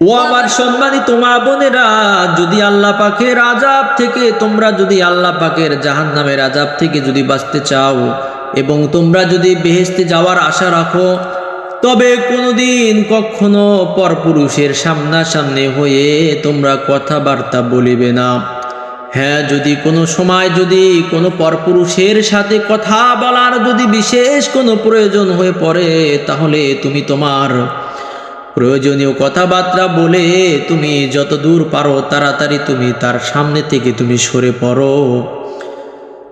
ও আমার সম্মানিত মা বোনেরা, যদি আল্লাহ পাকের আজাব থেকে, তোমরা যদি আল্লাহ পাকের জাহান নামের আজাব থেকে যদি বাঁচতে চাও এবং তোমরা যদি বেহেস্তে যাওয়ার আশা রাখো, তবে কোনোদিন কখনো পরপুরুষের সামনাসামনি হয়ে তোমরা কথাবার্তা বলিবে না। হ্যাঁ যদি কোনো সময় যদি কোনো পরপুরুষের সাথে কথা বলার যদি বিশেষ কোনো প্রয়োজন হয়ে পড়ে, তাহলে তুমি তোমার প্রয়োজনীয় কথাবার্তা বলে তুমি যত দূর পারো তাড়াতাড়ি তুমি তার সামনে থেকে তুমি সরে পড়ো।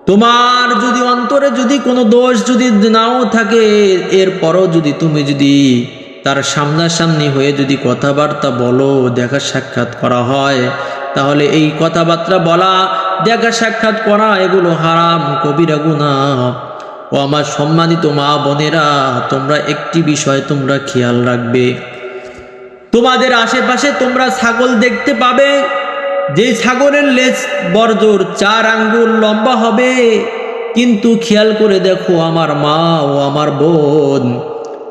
তোমার যদি অন্তরে যদি কোনো দোষ যদি নাও থাকে, এরপরও যদি তুমি যদি তার সামনাসামনি হয়ে যদি কথাবার্তা বলো, দেখা সাক্ষাৎ করা হয়, তাহলে এই কথাবার্তা বলা, দেখা সাক্ষাৎ করা, এগুলো হারাম কবিরা গুণা। ও আমার সম্মানিত মা বোনেরা, তোমরা একটি বিষয় তোমরা খেয়াল রাখবে। তোমাদের আশেপাশে তোমরা ছাগল দেখতে পাবে। যে ছাগলের লেজ বর্জর চার আঙ্গুল লম্বা হবে। কিন্তু খেয়াল করে দেখো, আমার মা ও আমার বোন,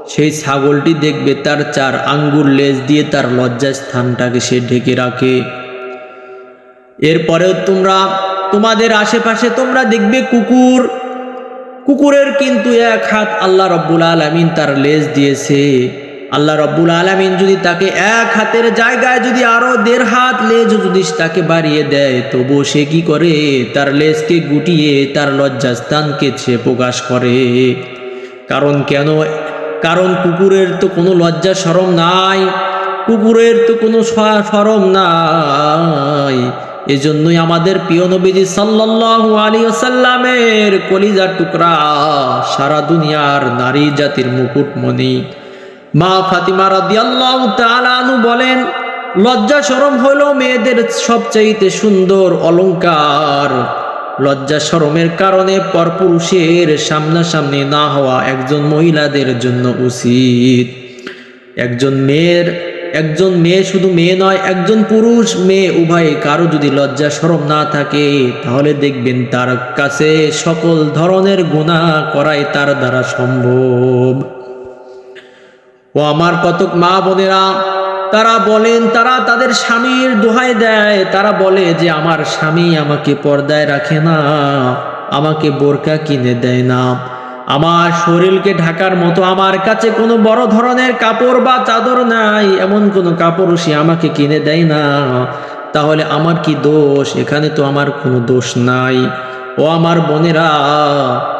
সেই ছাগলটি দেখবে তার চার আঙ্গুল লেজ দিয়ে তার লজ্জা স্থানটাকে সে ঢেকে রাখে। এরপরেও তোমরা, তোমাদের আশেপাশে তোমরা দেখবে কুকুর। কুকুরের কিন্তু এক হাত আল্লাহ রব্বুল আলমিন তার লেজ দিয়েছে। আল্লাহ রব্বুল আলমিন যদি তাকে এক হাতের জায়গায় যদি আরও দেড় হাত লেজ যদি তাকে বাড়িয়ে দেয়, তবু সে কি করে? তার লেজকে গুটিয়ে তার লজ্জাস্থানকে সে প্রকাশ করে। কারণ কেন? কারণ কুকুরের তো কোনো লজ্জা সরম নাই। কুকুরের তো কোনো সরম নাই। এজন্যই আমাদের প্রিয় নবীজি সাল্লাল্লাহু আলাইহি ওয়াসাল্লামের কলিজার টুকরা সারা দুনিয়ার নারী জাতির মুকুটমণি। মা ফাতিমা রাদিয়াল্লাহু তাআলা আনহু বলেন লজ্জা শরম হলো মেয়েদের সবচাইতে সুন্দর অলংকার। লজ্জা শরমের কারণে পরপুরুষের সামনাসামনি না হওয়া একজন মহিলাদের জন্য উচিত। একজন মেয়ের, একজন মেয়ে শুধু মেয়ে নয়, একজন পুরুষ মেয়ে উভয়ে কারও যদি লজ্জা শরম না থাকে, তাহলে দেখবেন তার কাছে সকল ধরনের গুণা করাই তার দ্বারা সম্ভব। ও আমার কতক মা বোনেরা, তারা বলেন, তারা তাদের স্বামীর দোহাই দেয়। তারা বলে যে, আমার স্বামী আমাকে পর্দায় রাখে না, আমাকে বোরকা কিনে দেয় না। আমার শরীরকে ঢাকার মতো, আমার কাছে কোনো বড় ধরনের কাপড় বা চাদর নাই, এমন কোনো কাপড় সে আমাকে কিনে দেয় না। তাহলে আমার কি দোষ? এখানে তো আমার কোনো দোষ নাই। ও আমার বোনেরা,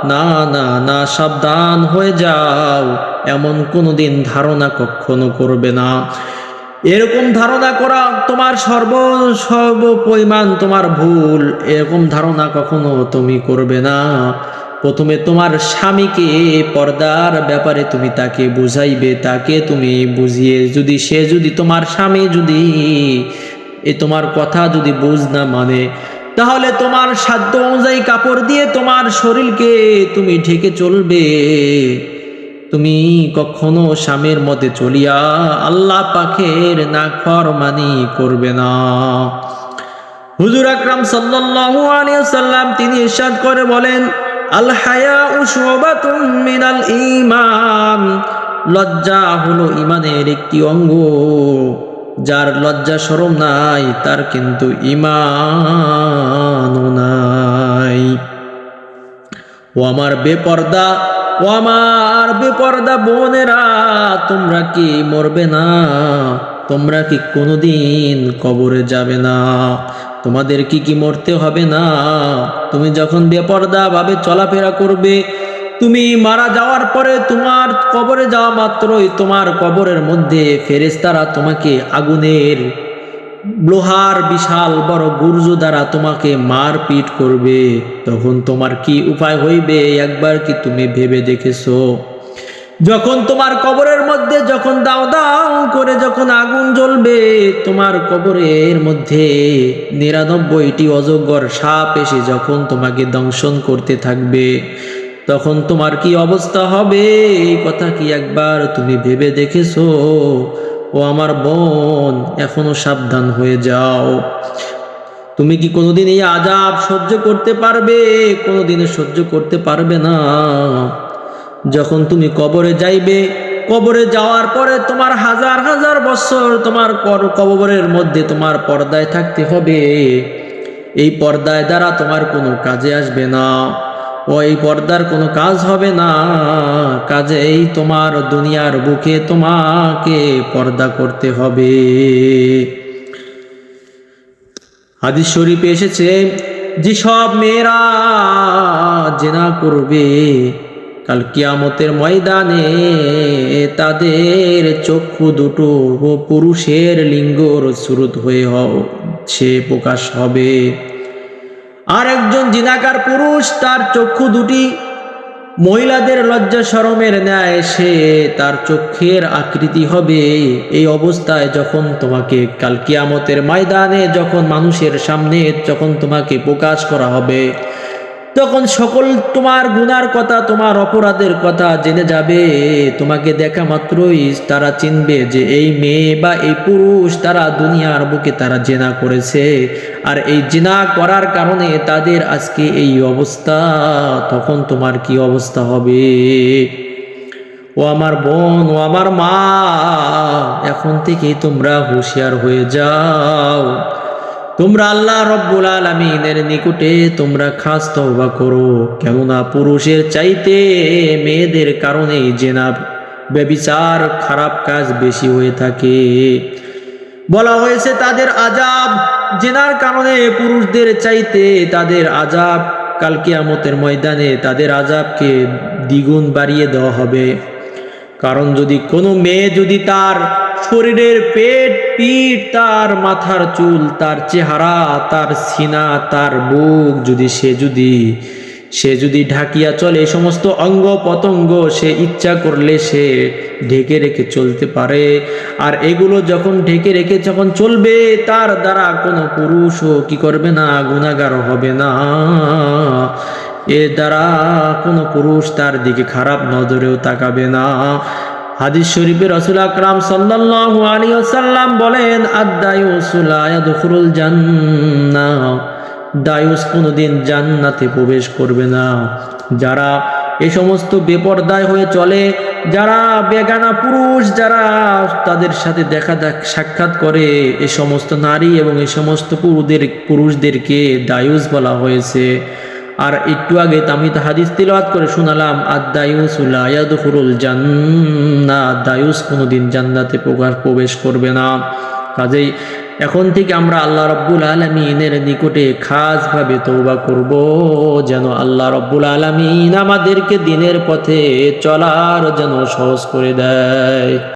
না না না, সাবধান হয়ে যাও। এমন কোনো দিন ধারণা কখনো করবে না। এরকম ধারণা করা তোমার সর্ব সর্ব পরিমাণ তোমার ভুল। এরকম ধারণা কখনো তুমি করবে না। প্রথমে তোমার স্বামীকে পর্দার ব্যাপারে তুমি তাকে বুঝাইবে, তাকে তুমি বুঝিয়ে যদি সে যদি তোমার স্বামী যদি এ তোমার কথা যদি বুঝ না মানে তাহলে তোমার সাধ্য অনুযায়ী কাপড় দিয়ে তোমার শরীরকে তুমি ঢেকে চলবে। তুমি কখনো স্বামীর মতে চলিয়া আল্লাহ পাখের না ফরমানি করবে না। হুজুর আকরাম সাল্লাল্লাহু আলাইহি সাল্লাম তিনি ইরশাদ করে বলেন, আল হায়া উশুবাতুম মিনাল লজ্জা হলো ইমানের একটি অঙ্গ। যার লজ্জা শরম নাই, তার কিন্তু ইমানও নাই। ও আমার বেপর্দা, ও আমার বেপর্দা বোনেরা, তোমরা কি মরবে না? তোমরা কি কোনোদিন কবরে যাবে না? তোমাদের কি কি মরতে হবে না? তুমি যখন বেপর্দা ভাবে চলাফেরা করবে তুমি মারা যাওয়ার পরে তোমার কবরে যাওয়া মাত্রই তোমার কবরের মধ্যে ফেরেশতারা তোমাকে আগুনের লোহার বিশাল বড় গুর্জ দ্বারা তোমাকে মারপিট করবে। তখন তোমার কি উপায় হইবে একবার কি তুমি ভেবে দেখেছ? যখন তোমার কবরের মধ্যে যখন দাও দাও করে যখন আগুন জ্বলবে, তোমার কবরের মধ্যে নিরানব্বইটি অজগর সাপ এসে যখন তোমাকে দংশন করতে থাকবে। তখন তোমার কি অবস্থা হবে? এই কথা কি একবার তুমি ভেবে দেখেছ? ও আমার বোন, এখনও সাবধান হয়ে যাও। তুমি কি কোনোদিন এই আজাব সহ্য করতে পারবে? কোনোদিন সহ্য করতে পারবে না। যখন তুমি কবরে যাইবে, কবরে যাওয়ার পরে তোমার হাজার হাজার বছর তোমার কবরের মধ্যে তোমার পর্দায় থাকতে হবে। এই পর্দায় দ্বারা তোমার কোনো কাজে আসবে না। ও এই পর্দার কোনো কাজ হবে না। কাজেই তোমার দুনিয়ার বুকে তোমাকে পর্দা করতে হবে। হাদিস শরীফে এসেছে, যেসব মেয়েরা জেনা করবে কাল কিয়ামতের ময়দানে, তাদের চক্ষু দুটো পুরুষের লিঙ্গর সুরত হয়ে সে প্রকাশ হবে। আর একজন জিনাকার পুরুষ, তার চক্ষু দুটি। মহিলাদের লজ্জা সরমের ন্যায় সে তার চক্ষের আকৃতি হবে। এই অবস্থায় যখন তোমাকে কালকিয়ামতের ময়দানে, যখন মানুষের সামনে যখন তোমাকে প্রকাশ করা হবে। তখন সকল তোমার গুনার কথা, তোমার অপরাধের কথা জেনে যাবে। তোমাকে দেখা মাত্রই তারা চিনবে যে এই মেয়ে বা এই পুরুষ তারা দুনিয়ার বুকে তারা জেনা করেছে। আর এই জেনা করার কারণে তাদের আজকে এই অবস্থা, তখন তোমার কি অবস্থা হবে? ও আমার বোন, ও আমার মা, এখন থেকেই তোমরা হুঁশিয়ার হয়ে যাও। তোমরা আল্লাহ রব্বুল আলমিনের নিকটে তোমরা খাস তওবা করো। কেননা পুরুষের চাইতে মেয়েদের কারণেই জেনা, ব্যবিচার, খারাপ কাজ বেশি হয়ে থাকে। বলা হয়েছে, তাদের আজাব জেনার কারণে পুরুষদের চাইতে তাদের আজাব কাল কিয়ামতের ময়দানে তাদের আজাবকে দ্বিগুণ বাড়িয়ে দেওয়া হবে। কারণ যদি কোনো মেয়ে যদি তার শরীরের পেট, পিঠ, তার মাথার চুল, তার চেহারা, তার সিনা, তার বুক যদি সে যদি সে যদি ঢাকিয়া চলে সমস্ত অঙ্গ পতঙ্গ সে ইচ্ছা করলে সে ঢেকে রেখে চলতে পারে। আর এগুলো যখন ঢেকে রেখে যখন চলবে, তার দ্বারা কোনো পুরুষও কি করবে না, গুণাগার হবে না। এর দ্বারা কোনো পুরুষ তার দিকে খারাপ নজরেও তাকাবে না। হাদিস শরীফে রসুল আকরাম সাল্লাল্লাহু আলাইহি ওয়াসাল্লাম বলেন আদ-দায়ুসুলা ইয়াদখুলুল জান্নাহ দায়ুস কোনোদিন জান্নাতে প্রবেশ করবে না। যারা এ সমস্ত বেপর্দায় হয়ে চলে, যারা বেগানা পুরুষ, যারা তাদের সাথে দেখা সাক্ষাৎ করে, এ সমস্ত নারী এবং এই সমস্ত পুরুষদের পুরুষদেরকে দায়ুস বলা হয়েছে। আর একটু আগে আমি তো হাদিস তিলওয়াত করে শোনালাম আদায়ুসুল্লাহ ইয়াদখুরুল জান্নাত দায়ুস কোনোদিন জান্নাতে প্রবেশ করবে না। কাজেই এখন থেকে আমরা আল্লাহ রব্বুল আলমিনের নিকটে খাসভাবে তৌবা করব, যেন আল্লাহ রব্বুল আলমিন আমাদেরকে দিনের পথে চলার যেন সহজ করে দেয়।